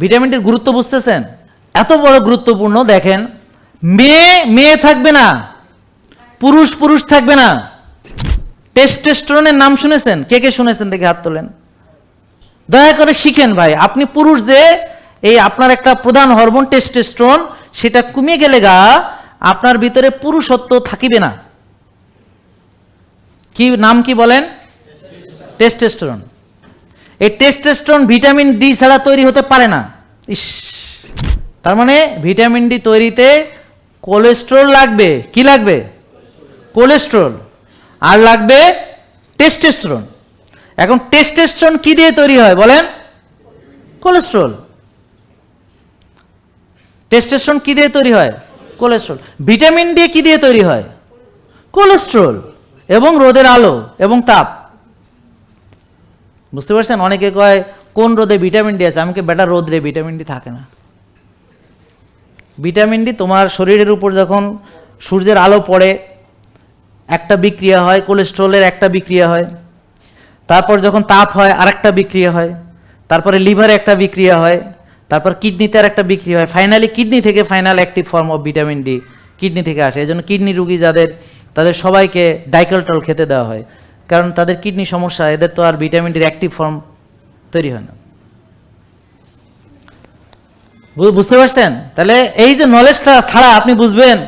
Vitamin ডির গুরুত্ব বুঝতেছেন? এত বড় গুরুত্বপূর্ণ, দেখেন, মেয়ে মেয়ে থাকবে না, পুরুষ পুরুষ থাকবে না। টেস্টেস্টোরনের নাম শুনেছেন? কে কে শুনেছেন? দেখে হাত তোলেন। দয়া করে শিখেন ভাই, আপনি পুরুষ যে, এই আপনার একটা প্রধান হরমোন টেস্টেস্টোন সেটা কমিয়ে গেলে গা, আপনার ভিতরে পুরুষত্ব থাকিবে না। কি, নাম কি বলেন? টেস্টেস্টোরন। এই টেস্টেস্টোরন ভিটামিন ডি ছাড়া তৈরি হতে পারে না। ইস। তার মানে ভিটামিন ডি তৈরিতে কোলেস্ট্রল লাগবে। কি লাগবে? কোলেস্ট্রল আর লাগবে টেস্টেস্টোরন এখন টেস্টেস্টোরন কি দিয়ে তৈরি হয় বলেন? কোলেস্ট্রল টেস্টেস্টোরন কি দিয়ে তৈরি হয়? কোলেস্ট্রল ভিটামিন ডি কি দিয়ে তৈরি হয়? কোলেস্ট্রল এবং রোদের আলো এবং তাপ। বুঝতে পারছেন? অনেকে কয়, কোন রোদে ভিটামিন ডি আছে? আমাকে বেটা রোদ রে ভিটামিন ডি থাকে না। ভিটামিন ডি তোমার শরীরের উপর যখন সূর্যের আলো পড়ে, একটা বিক্রিয়া হয়, কোলেস্ট্রলের একটা বিক্রিয়া হয়, তারপর যখন তাপ হয়, আরেকটা বিক্রিয়া হয়, তারপরে লিভারে একটা বিক্রিয়া হয়, তারপর কিডনিতে আর একটা বিক্রিয়া হয় ফাইনালি কিডনি থেকে final active form of vitamin D kidney থেকে আসে। এই জন্য কিডনি রুগী যাদের, তাদের সবাইকে ডাইকেলটল খেতে দেওয়া হয়। কারণ তাদের কিডনি সমস্যা, এদের তো আর ভিটামিন ডির অ্যাক্টিভ ফর্ম তৈরি হয় না। বুঝতে পারছেন? তাহলে এই যে নলেজটা ছাড়া আপনি বুঝবেন?